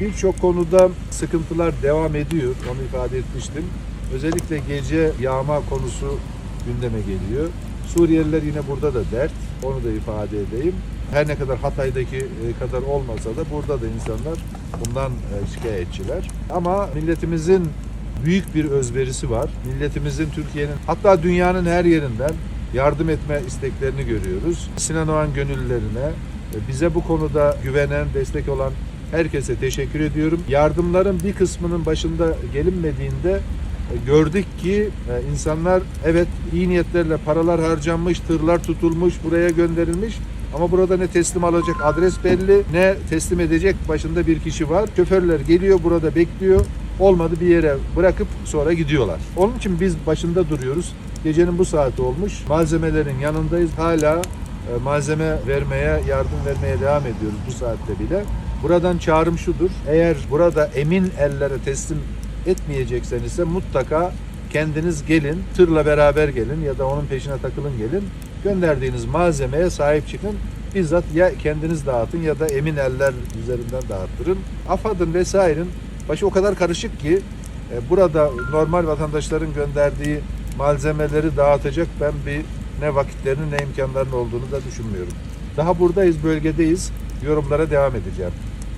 Birçok konuda sıkıntılar devam ediyor. Onu ifade etmiştim. Özellikle gece yağma konusu gündeme geliyor. Suriyeliler yine burada da dert. Onu da ifade edeyim. Her ne kadar Hatay'daki e, kadar olmasa da burada da insanlar bundan e, şikayetçiler. Ama milletimizin büyük bir özverisi var. Milletimizin Türkiye'nin hatta dünyanın her yerinden yardım etme isteklerini görüyoruz. Sinan Oğan gönüllülerine, e, bize bu konuda güvenen, destek olan herkese teşekkür ediyorum. Yardımların bir kısmının başında gelinmediğinde e, gördük ki e, insanlar evet iyi niyetlerle paralar harcanmış, tırlar tutulmuş, buraya gönderilmiş ama burada ne teslim alacak adres belli, ne teslim edecek başında bir kişi var. Şoförler geliyor burada bekliyor. Olmadı bir yere bırakıp sonra gidiyorlar. Onun için biz başında duruyoruz. Gecenin bu saati olmuş. Malzemelerin yanındayız. Hala e, malzeme vermeye, yardım vermeye devam ediyoruz bu saatte bile. Buradan çağrım şudur. Eğer burada emin ellere teslim etmeyecekseniz ise mutlaka kendiniz gelin, tırla beraber gelin ya da onun peşine takılın gelin. Gönderdiğiniz malzemeye sahip çıkın. Bizzat ya kendiniz dağıtın ya da emin eller üzerinden dağıttırın. AFAD'ın vesairenin başı o kadar karışık ki e, burada normal vatandaşların gönderdiği malzemeleri dağıtacak ben bir ne vakitlerinin ne imkanlarının olduğunu da düşünmüyorum. Daha buradayız, bölgedeyiz. Yorumlara devam edeceğim.